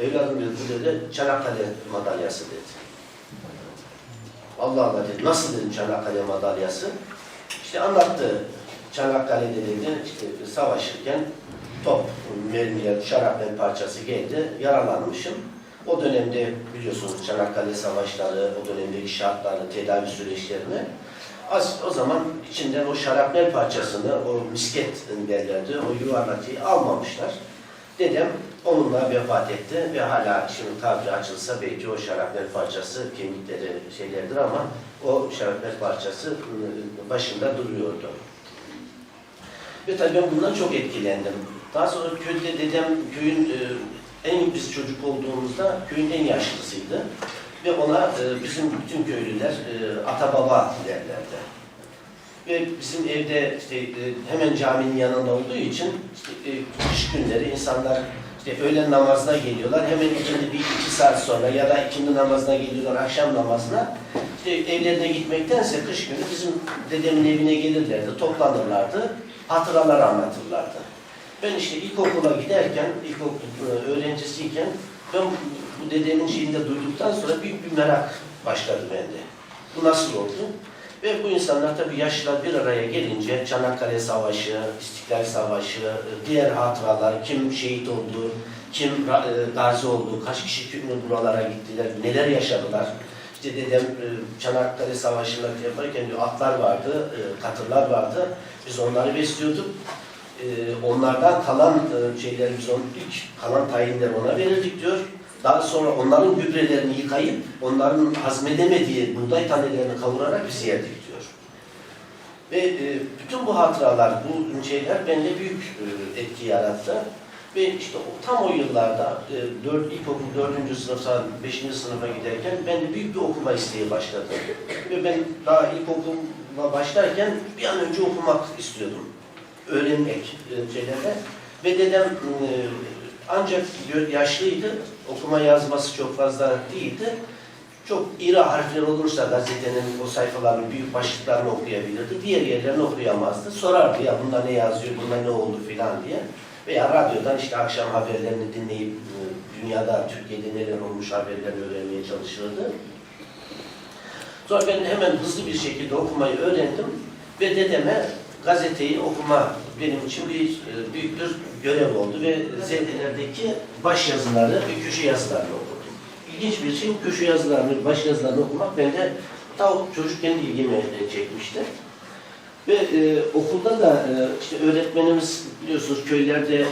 Evladım dedi, dedi Çanakkale madalyası dedi. Allah Allah dedi, nasıl dedim Çanakkale madalyası? İşte anlattı. Çanakkale'de dedi, işte savaşırken top, mermiler, şarapnel parçası geldi, yaralanmışım. O dönemde biliyorsunuz Çanakkale savaşları, o dönemdeki şartları, tedavi süreçlerini az, o zaman içinden o şarapnel parçasını, o misket derlerdi, o yuvarlatıyı almamışlar. Dedem onunla vefat etti ve hala şimdi tabiri açılsa belki o şarapnel parçası kemikleri şeylerdir ama o şarapnel parçası ıı, başında duruyordu. Ve tabii ben bundan çok etkilendim. Daha sonra köyde dedem köyün e, en biz çocuk olduğumuzda köyün en yaşlısıydı. Ve ona e, bizim bütün köylüler ata baba derlerdi. Ve bizim evde işte e, hemen caminin yanında olduğu için işte, e, kış günleri insanlar işte öğlen namazına geliyorlar. Hemen ikindi bir iki saat sonra ya da ikindi namazına geliyorlar akşam namazına. İşte evlerine gitmektense kış günü bizim dedemin evine gelirlerdi, toplanırlardı, hatıralar anlatırlardı. Ben işte ilkokula giderken, ilkokul e, öğrencisiyken ben bu dedemin şeyini de duyduktan sonra büyük bir merak başladı bende. Bu nasıl oldu? Ve bu insanlar tabii yaşlılar bir araya gelince Çanakkale Savaşı, İstiklal Savaşı, e, diğer hatıralar, kim şehit oldu, kim e, gazi oldu, kaç kişi kim buralara gittiler, neler yaşadılar. İşte dedem e, Çanakkale Savaşı'nda yaparken diyor, atlar vardı, katırlar vardı. Biz onları besliyorduk. Onlardan kalan şeyleri biz onun ilk kalan tayinleri ona verirdik diyor. Daha sonra onların gübrelerini yıkayıp onların hazmedemediği buğday tanelerini kavurarak biz yerdik diyor. Ve e, bütün bu hatıralar, bu şeyler bende büyük e, etki yarattı. Ve işte o, tam o yıllarda e, 4, ilkokul 4. sınıfta 5. sınıfa giderken ben büyük bir okuma isteği başladı. Ve ben daha ilkokula başlarken bir an önce okumak istiyordum. Öğrenmek e, şeylerde. Ve dedem e, ancak yaşlıydı, okuma yazması çok fazla değildi. Çok iri harfler olursa gazetenin o sayfalarını, büyük başlıklarını okuyabilirdi. Diğer yerlerini okuyamazdı. Sorardı ya bunda ne yazıyor, bunda ne oldu filan diye. Veya radyodan işte akşam haberlerini dinleyip e, dünyada, Türkiye'de neler olmuş haberlerini öğrenmeye çalışırdı. Sonra ben hemen hızlı bir şekilde okumayı öğrendim ve dedeme gazeteyi okuma benim için bir e, büyük bir görev oldu ve zedelerdeki baş yazıları ve köşe yazılarını okudum. İlginç bir şey, köşe yazılarını, baş yazılarını okumak bende ta çocukken ilgimi çekmişti. Ve e, okulda da e, işte öğretmenimiz biliyorsunuz köylerde e,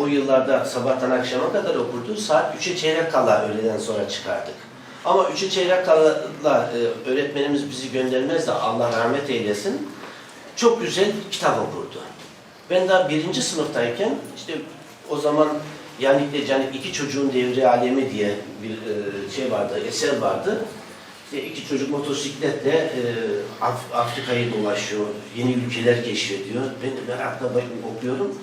o yıllarda sabahtan akşama kadar okurdu. Saat 3'e çeyrek kala öğleden sonra çıkardık. Ama 3'e çeyrek kala e, öğretmenimiz bizi göndermez de Allah rahmet eylesin. Çok güzel kitap okurdu. Ben daha birinci sınıftayken işte o zaman Yanik'le Canik iki çocuğun devri alemi diye bir e, şey vardı, eser vardı. İşte iki çocuk motosikletle e, Af- Afrika'yı dolaşıyor, yeni ülkeler keşfediyor. Ben merakla okuyorum.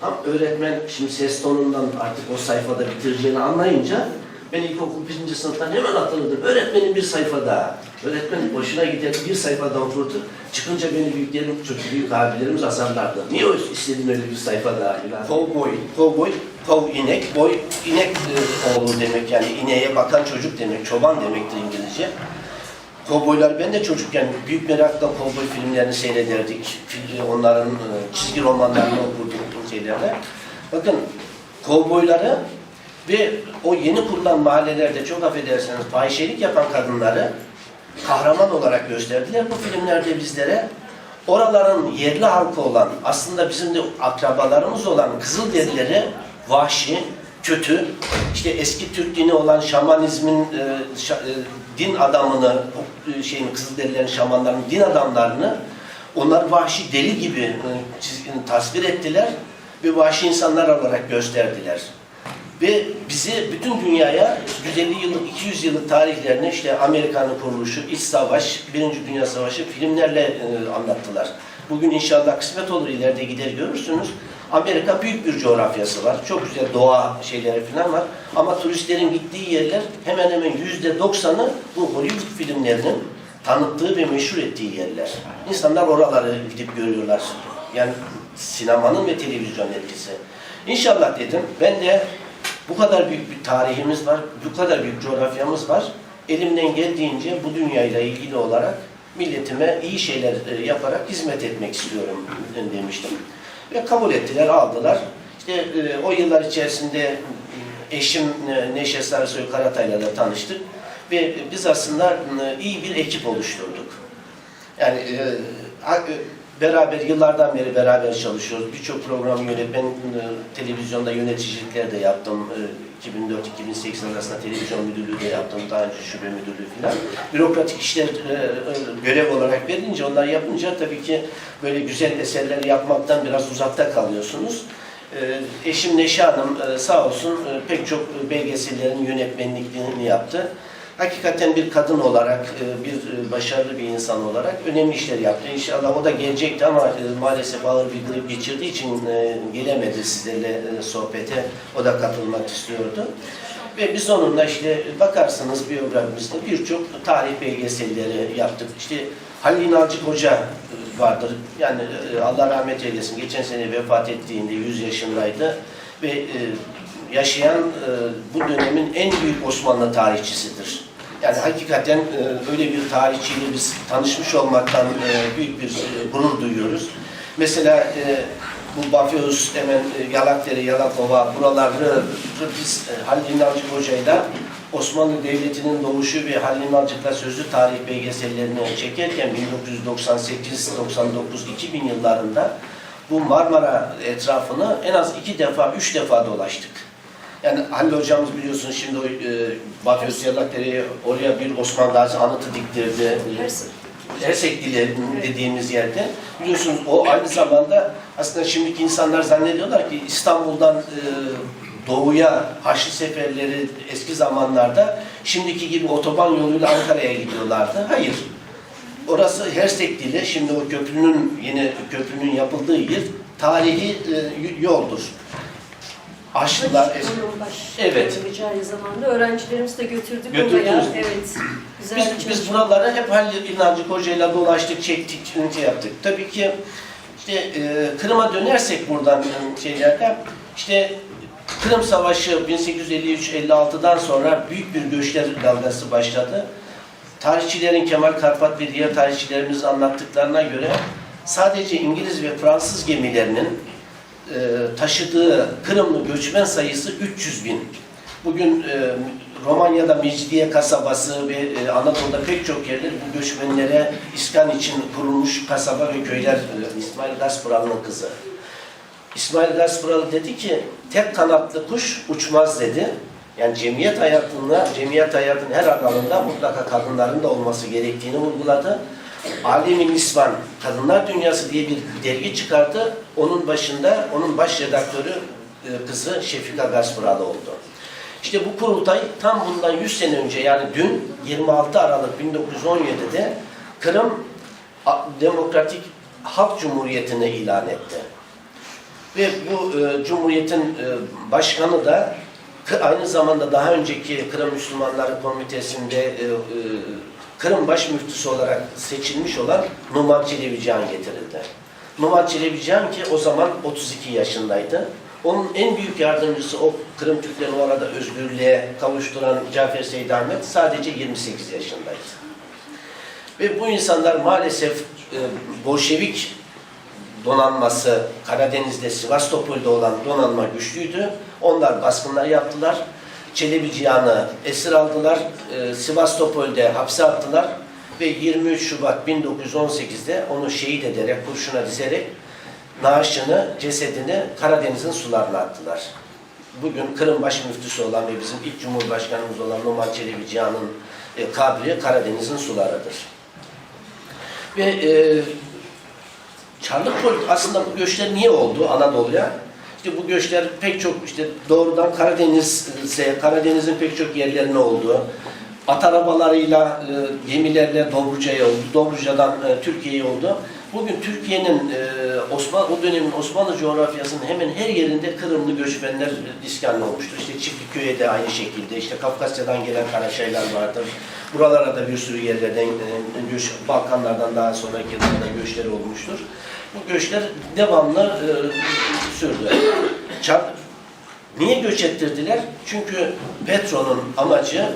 Tam öğretmen şimdi ses tonundan artık o sayfada bitireceğini anlayınca ben ilkokul birinci sınıftan hemen hatırladım. Öğretmenin bir sayfa daha. Öğretmen hoşuna gider bir sayfa daha okurdu. Çıkınca beni büyüklerim, çocuk büyük abilerimiz azarlardı. Niye o istedin öyle bir sayfa daha? Kovboy. Kovboy, kov inek, boy inek e, oğlu demek yani ineğe bakan çocuk demek, çoban demektir İngilizce. Kovboylar ben de çocukken büyük merakla kovboy filmlerini seyrederdik. Fil- Onların e, çizgi romanlarını okurduk şeylerle. Bakın kovboyları ve o yeni kurulan mahallelerde çok affedersiniz fahişelik yapan kadınları kahraman olarak gösterdiler bu filmlerde bizlere. Oraların yerli halkı olan, aslında bizim de akrabalarımız olan Kızılderilileri vahşi, kötü, işte eski Türk dini olan şamanizmin e, şa- e, din adamını, o, e, şeyin Kızılderililerin, şamanların din adamlarını onlar vahşi deli gibi e, tasvir ettiler ve vahşi insanlar olarak gösterdiler. Ve bizi bütün dünyaya 150 yıllık, 200 yıllık tarihlerini işte Amerika'nın kuruluşu, İç Savaş, Birinci Dünya Savaşı filmlerle e, anlattılar. Bugün inşallah kısmet olur ileride gider görürsünüz. Amerika büyük bir coğrafyası var. Çok güzel doğa şeyleri falan var. Ama turistlerin gittiği yerler hemen hemen yüzde doksanı bu Hollywood filmlerinin tanıttığı ve meşhur ettiği yerler. İnsanlar oraları gidip görüyorlar. Yani sinemanın ve televizyon etkisi. İnşallah dedim. Ben de Bu kadar büyük bir tarihimiz var, bu kadar büyük coğrafyamız var. Elimden geldiğince bu dünyayla ilgili olarak milletime iyi şeyler e, yaparak hizmet etmek istiyorum demiştim. Ve kabul ettiler, aldılar. İşte e, o yıllar içerisinde e, eşim Neşe Sarısoy Karatay'la da tanıştık. Ve biz aslında iyi bir ekip oluşturduk. Yani beraber yıllardan beri beraber çalışıyoruz. Birçok program yönetmen, e, televizyonda yöneticilikler de yaptım. E, 2004-2008 arasında televizyon müdürlüğü de yaptım. Daha önce şube müdürlüğü falan. Bürokratik işler e, e, görev olarak verince, onlar yapınca tabii ki böyle güzel eserler yapmaktan biraz uzakta kalıyorsunuz. E, eşim Neşe Hanım e, sağ olsun e, pek çok belgesellerin yönetmenlikliğini yaptı hakikaten bir kadın olarak, e, bir e, başarılı bir insan olarak önemli işler yaptı. İnşallah o da gelecekti ama e, maalesef ağır bir grip geçirdiği için gelemedi sizlerle sohbete. O da katılmak istiyordu. Ve biz onunla işte bakarsınız biyografimizde birçok tarih belgeselleri yaptık. İşte Halil İnalcık Hoca vardır. Yani Allah rahmet eylesin. Geçen sene vefat ettiğinde 100 yaşındaydı. Ve yaşayan bu dönemin en büyük Osmanlı tarihçisidir. Yani hakikaten e, öyle bir tarihçiyle biz tanışmış olmaktan e, büyük bir e, gurur duyuyoruz. Mesela e, bu Bafyos, hemen e, Yalakdere, Yalakova buraları biz e, Halil İnalcık Hoca'yla Osmanlı Devleti'nin doğuşu ve Halil İnalcık'la sözlü tarih belgesellerini çekerken 1998, 99, 2000 yıllarında bu Marmara etrafını en az iki defa, üç defa dolaştık. Yani Halil hocamız biliyorsunuz şimdi o e, Bafyos Yalakdere'ye oraya bir Osman Gazi anıtı diktirdi. Ersekliler dediğimiz yerde. Biliyorsunuz o aynı zamanda aslında şimdiki insanlar zannediyorlar ki İstanbul'dan e, doğuya Haçlı seferleri eski zamanlarda şimdiki gibi otoban yoluyla Ankara'ya gidiyorlardı. Hayır. Orası Hersekli şimdi o köprünün yeni köprünün yapıldığı yer tarihi e, yoldur. Baş Evet. aynı zamanda öğrencilerimizi de götürdük Götürdünüz. oraya. Evet. Güzel Biz, biz buraları hep Halil İnancık Hoca'yla dolaştık, çektik, şey yaptık. Tabii ki işte e, Kırım'a dönersek buradan şeylerden, işte Kırım Savaşı 1853-56'dan sonra büyük bir göçler dalgası başladı. Tarihçilerin Kemal Karpat ve diğer tarihçilerimizin anlattıklarına göre sadece İngiliz ve Fransız gemilerinin e, taşıdığı Kırımlı göçmen sayısı 300 bin. Bugün e, Romanya'da Mecidiye kasabası ve e, Anadolu'da pek çok yerler bu göçmenlere iskan için kurulmuş kasaba ve köyler. E, İsmail Gasparalı'nın kızı. İsmail Gasparalı dedi ki tek kanatlı kuş uçmaz dedi. Yani cemiyet hayatında, cemiyet hayatının her alanında mutlaka kadınların da olması gerektiğini vurguladı. Alemin İsvan, Kadınlar Dünyası diye bir dergi çıkardı. Onun başında, onun baş redaktörü e, kızı Şefika Gasparalı oldu. İşte bu kurultay tam bundan 100 sene önce yani dün 26 Aralık 1917'de Kırım Demokratik Halk Cumhuriyeti'ne ilan etti. Ve bu e, Cumhuriyet'in e, başkanı da aynı zamanda daha önceki Kırım Müslümanları Komitesi'nde e, e, Kırım baş müftüsü olarak seçilmiş olan Numan Çelebican getirildi. Numan Çelebican ki o zaman 32 yaşındaydı. Onun en büyük yardımcısı o Kırım Türklerini orada özgürlüğe kavuşturan Cafer Seyyid Ahmet sadece 28 yaşındaydı. Ve bu insanlar maalesef e, Bolşevik donanması Karadeniz'de Sivastopol'de olan donanma güçlüydü. Onlar baskınlar yaptılar. Çelebi Cihan'ı esir aldılar. E, Sivastopol'de hapse attılar. Ve 23 Şubat 1918'de onu şehit ederek, kurşuna dizerek naaşını, cesedini Karadeniz'in sularına attılar. Bugün Kırım baş müftüsü olan ve bizim ilk Cumhurbaşkanımız olan Numan Çelebi Cihan'ın e, kabri Karadeniz'in sularıdır. Ve e, Çarlık aslında bu göçler niye oldu Anadolu'ya? İşte bu göçler pek çok işte doğrudan Karadeniz'e, Karadeniz'in pek çok yerlerine oldu. At arabalarıyla, e, gemilerle Dobruca'ya oldu. Dobruca'dan e, Türkiye'ye oldu. Bugün Türkiye'nin e, Osman o dönemin Osmanlı coğrafyasının hemen her yerinde Kırımlı göçmenler iskanlı olmuştur. İşte Çiftliköy'e de aynı şekilde, işte Kafkasya'dan gelen Karaçaylar vardır. Buralara da bir sürü yerlerden e, göç, Balkanlardan daha sonraki yıllarda göçler olmuştur. Bu göçler devamlı e, sürdü. Çar- Niye göç ettirdiler? Çünkü Petro'nun amacı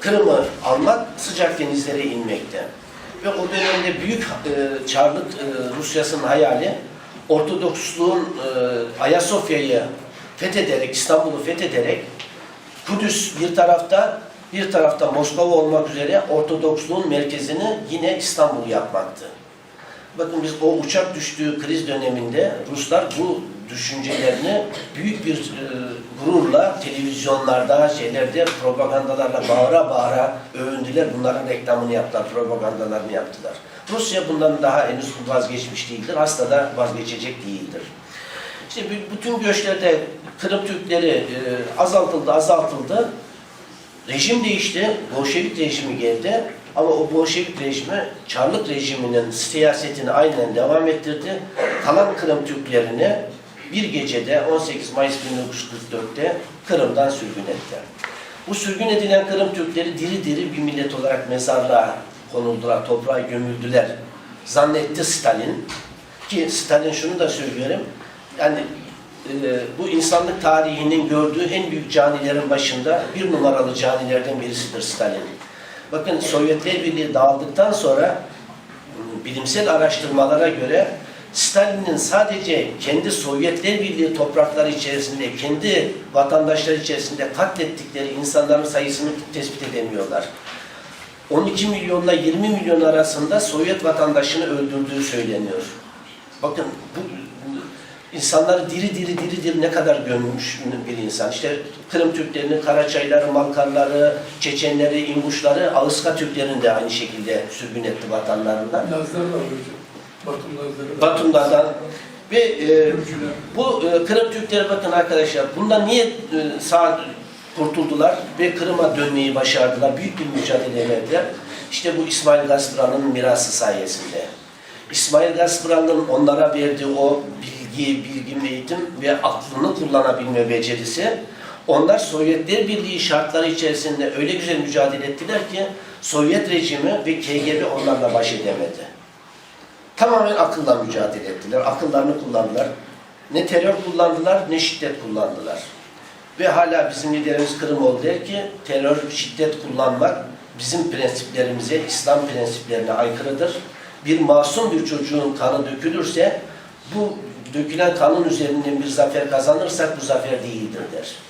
Kırım'ı almak, sıcak denizlere inmekte. Ve o dönemde büyük e, Çarlık e, Rusyası'nın hayali Ortodoksluğun e, Ayasofya'yı fethederek, İstanbul'u fethederek Kudüs bir tarafta, bir tarafta Moskova olmak üzere Ortodoksluğun merkezini yine İstanbul yapmaktı. Bakın biz o uçak düştüğü kriz döneminde Ruslar bu düşüncelerini büyük bir e, gururla televizyonlarda, şeylerde propagandalarla bağıra bağıra övündüler. Bunların reklamını yaptılar, propagandalarını yaptılar. Rusya bundan daha henüz vazgeçmiş değildir. Asla da vazgeçecek değildir. İşte bütün göçlerde Kırım Türkleri e, azaltıldı, azaltıldı. Rejim değişti, Bolşevik rejimi geldi. Ama o Bolşevik rejimi Çarlık rejiminin siyasetini aynen devam ettirdi. Kalan Kırım Türklerini bir gecede 18 Mayıs 1944'te Kırım'dan sürgün etti. Bu sürgün edilen Kırım Türkleri diri diri bir millet olarak mezarlığa konuldular, toprağa gömüldüler. Zannetti Stalin ki Stalin şunu da söylüyorum. Yani e, bu insanlık tarihinin gördüğü en büyük canilerin başında bir numaralı canilerden birisidir Stalin. Bakın Sovyetler Birliği dağıldıktan sonra m, bilimsel araştırmalara göre Stalin'in sadece kendi Sovyetler Birliği toprakları içerisinde, kendi vatandaşları içerisinde katlettikleri insanların sayısını tespit edemiyorlar. 12 milyonla 20 milyon arasında Sovyet vatandaşını öldürdüğü söyleniyor. Bakın bu insanları diri diri diri diri ne kadar gömmüş bir insan. İşte Kırım Türklerinin Karaçayları, Malkarları, Çeçenleri, İnguşları, Ağızka Türklerini de aynı şekilde sürgün etti vatanlarından. Lazlar var hocam. Batum Lazları. Batumlardan ve e, bu e, Kırım Türkleri bakın arkadaşlar bundan niye e, sağ kurtuldular ve Kırım'a dönmeyi başardılar. Büyük bir mücadele verdiler. İşte bu İsmail Gaspran'ın mirası sayesinde. İsmail Gaspran'ın onlara verdiği o bilgi, bilgi, eğitim ve aklını kullanabilme becerisi onlar Sovyetler Birliği şartları içerisinde öyle güzel mücadele ettiler ki Sovyet rejimi ve KGB onlarla baş edemedi. Tamamen akılla mücadele ettiler. Akıllarını kullandılar. Ne terör kullandılar ne şiddet kullandılar. Ve hala bizim liderimiz Kırımoğlu der ki terör, şiddet kullanmak bizim prensiplerimize, İslam prensiplerine aykırıdır. Bir masum bir çocuğun kanı dökülürse bu dökülen kanın üzerinden bir zafer kazanırsak bu zafer değildir der.